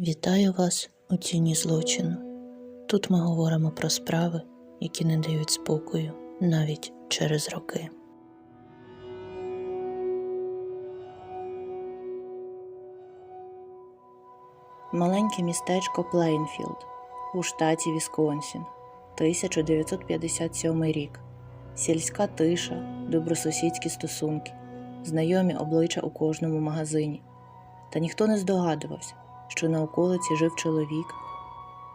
Вітаю вас у тіні злочину. Тут ми говоримо про справи, які не дають спокою навіть через роки. Маленьке містечко Плейнфілд у штаті Вісконсін, 1957 рік. Сільська тиша, добросусідські стосунки, знайомі обличчя у кожному магазині. Та ніхто не здогадувався, що на околиці жив чоловік,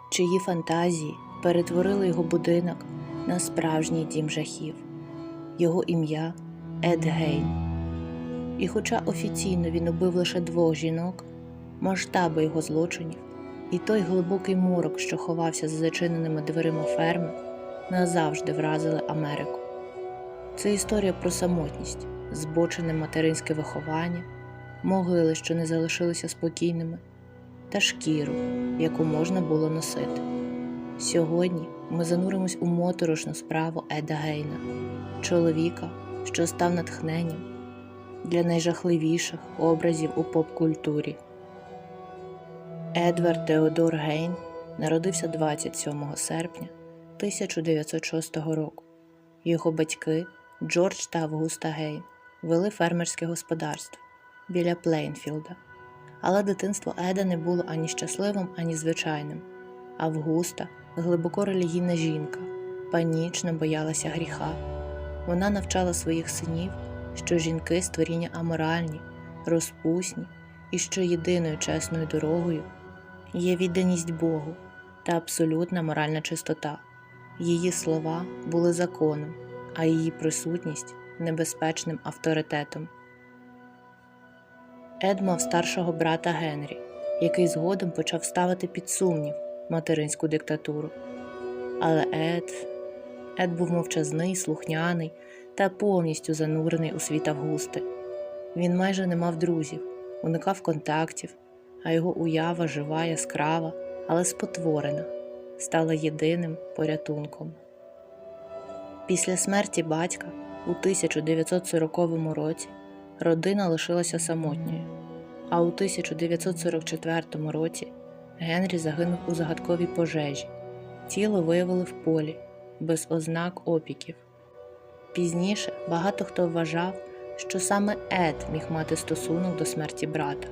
чиї фантазії перетворили його будинок на справжній дім жахів. Його ім'я Ед Гейн. І хоча офіційно він убив лише двох жінок, масштаби його злочинів і той глибокий морок, що ховався за зачиненими дверима ферми, назавжди вразили Америку. Це історія про самотність, збочене материнське виховання, могили, що не залишилися спокійними, та шкіру, яку можна було носити. Сьогодні ми зануримось у моторошну справу Еда Гейна, чоловіка, що став натхненням для найжахливіших образів у поп-культурі. Едвард Теодор Гейн народився 27 серпня 1906 року. Його батьки Джордж та Августа Гейн вели фермерське господарство біля Плейнфілда. Але дитинство Еда не було ані щасливим, ані звичайним. Августа глибоко релігійна жінка, панічно боялася гріха. Вона навчала своїх синів, що жінки створіння аморальні, розпусні і що єдиною чесною дорогою є відданість Богу та абсолютна моральна чистота. Її слова були законом, а її присутність небезпечним авторитетом. Ед мав старшого брата Генрі, який згодом почав ставити під сумнів материнську диктатуру. Але Ед, Ед був мовчазний, слухняний та повністю занурений у світ Августи. Він майже не мав друзів, уникав контактів, а його уява жива, яскрава, але спотворена, стала єдиним порятунком. Після смерті батька у 1940 році родина лишилася самотньою, а у 1944 році Генрі загинув у загадковій пожежі. Тіло виявили в полі, без ознак опіків. Пізніше багато хто вважав, що саме Ед міг мати стосунок до смерті брата,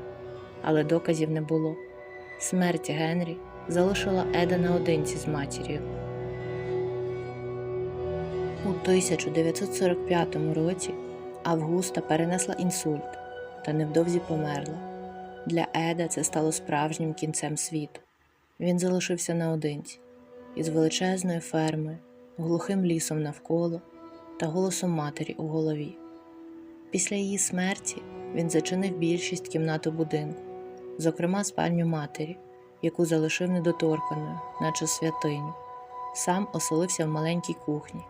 але доказів не було. Смерть Генрі залишила Еда наодинці з матір'ю. У 1945 році Августа перенесла інсульт та невдовзі померла. Для Еда це стало справжнім кінцем світу. Він залишився наодинці із величезною фермою, глухим лісом навколо та голосом матері у голові. Після її смерті він зачинив більшість кімнат у будинку, зокрема спальню матері, яку залишив недоторканою, наче святиню. Сам оселився в маленькій кухні,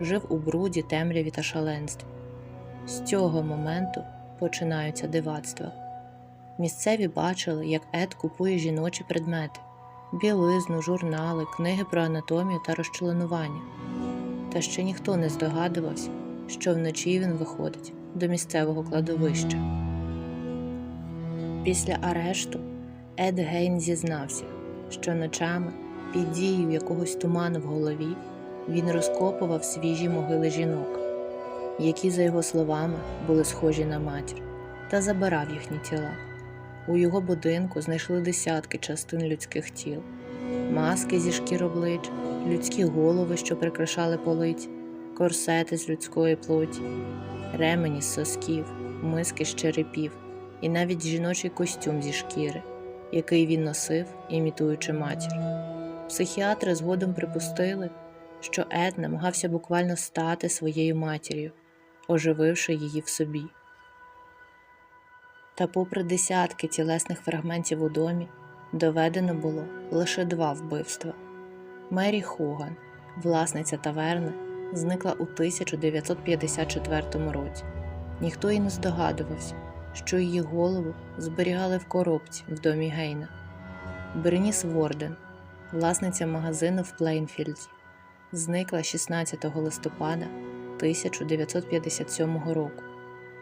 жив у бруді, темряві та шаленстві. З цього моменту починаються дивацтва. Місцеві бачили, як Ед купує жіночі предмети, білизну, журнали, книги про анатомію та розчленування. Та ще ніхто не здогадувався, що вночі він виходить до місцевого кладовища. Після арешту Ед Гейн зізнався, що ночами під дією якогось туману в голові він розкопував свіжі могили жінок, які, за його словами, були схожі на матір, та забирав їхні тіла. У його будинку знайшли десятки частин людських тіл, маски зі шкір облич, людські голови, що прикрашали полиць, корсети з людської плоті, ремені з сосків, миски з черепів і навіть жіночий костюм зі шкіри, який він носив, імітуючи матір. Психіатри згодом припустили, що Ед намагався буквально стати своєю матір'ю, ожививши її в собі. Та, попри десятки тілесних фрагментів у домі, доведено було лише два вбивства. Мері Хоган, власниця таверни, зникла у 1954 році. Ніхто й не здогадувався, що її голову зберігали в коробці в домі Гейна. Берніс Ворден, власниця магазину в Плейнфілді, зникла 16 листопада 1957 року.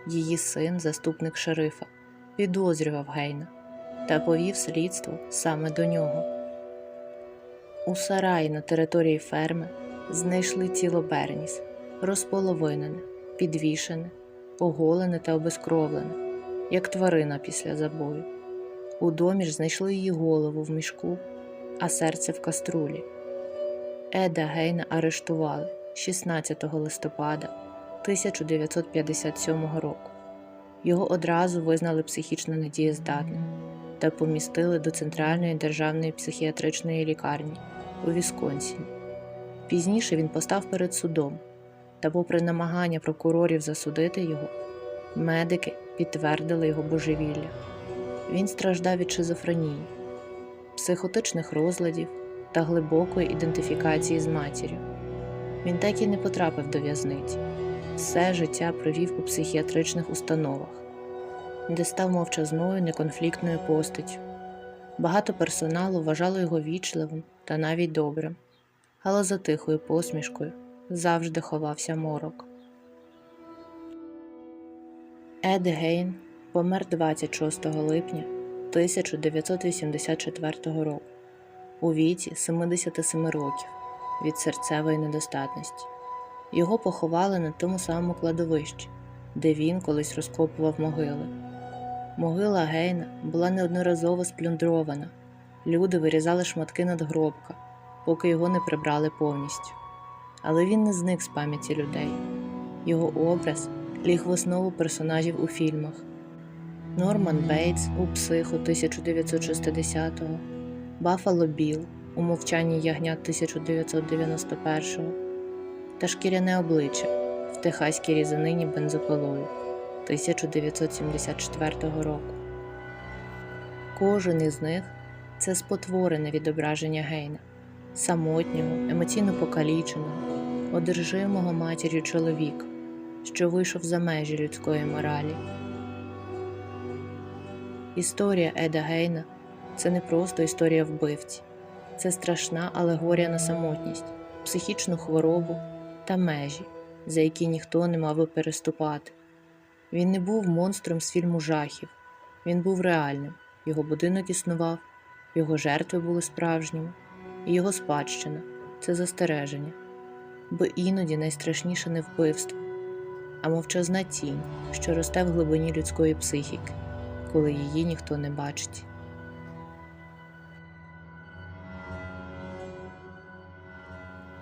Її син, заступник шерифа, підозрював Гейна, та повів слідство саме до нього. У сараї на території ферми знайшли тіло Берніс, розполовинене, підвішене, оголене та обезкровлене, як тварина після забою. У домі ж знайшли її голову в мішку, а серце в каструлі. Еда Гейна арештували 16 листопада 1957 року. Його одразу визнали психічно недієздатним та помістили до Центральної державної психіатричної лікарні у Вісконсіні. Пізніше він постав перед судом, та, попри намагання прокурорів засудити його, медики підтвердили його божевілля. Він страждав від шизофренії, психотичних розладів та глибокої ідентифікації з матір'ю. Він так і не потрапив до в'язниці. Все життя провів у психіатричних установах, де став мовчазною неконфліктною постаттю. Багато персоналу вважало його вічливим та навіть добрим, але за тихою посмішкою завжди ховався морок. Ед Гейн помер 26 липня 1984 року у віці 77 років від серцевої недостатності. Його поховали на тому самому кладовищі, де він колись розкопував могили. Могила Гейна була неодноразово сплюндрована. Люди вирізали шматки надгробка, поки його не прибрали повністю. Але він не зник з пам'яті людей. Його образ ліг в основу персонажів у фільмах. Норман Бейтс у Психу 1960-го, Баффало Білл у Мовчанні ягнят 1991-го та шкіряне обличчя в Техаській різанині бензопилою 1974 року. Кожен із них це спотворене відображення Гейна, самотнього, емоційно покаліченого, одержимого матір'ю чоловіка, що вийшов за межі людської моралі. Історія Еда Гейна це не просто історія вбивці, це страшна алегорія на самотність, психічну хворобу та межі, за які ніхто не мав би переступати. Він не був монстром з фільму жахів, він був реальним, його будинок існував, його жертви були справжніми, і його спадщина це застереження, бо іноді найстрашніше не вбивство, а мовчазна тінь, що росте в глибині людської психіки, коли її ніхто не бачить.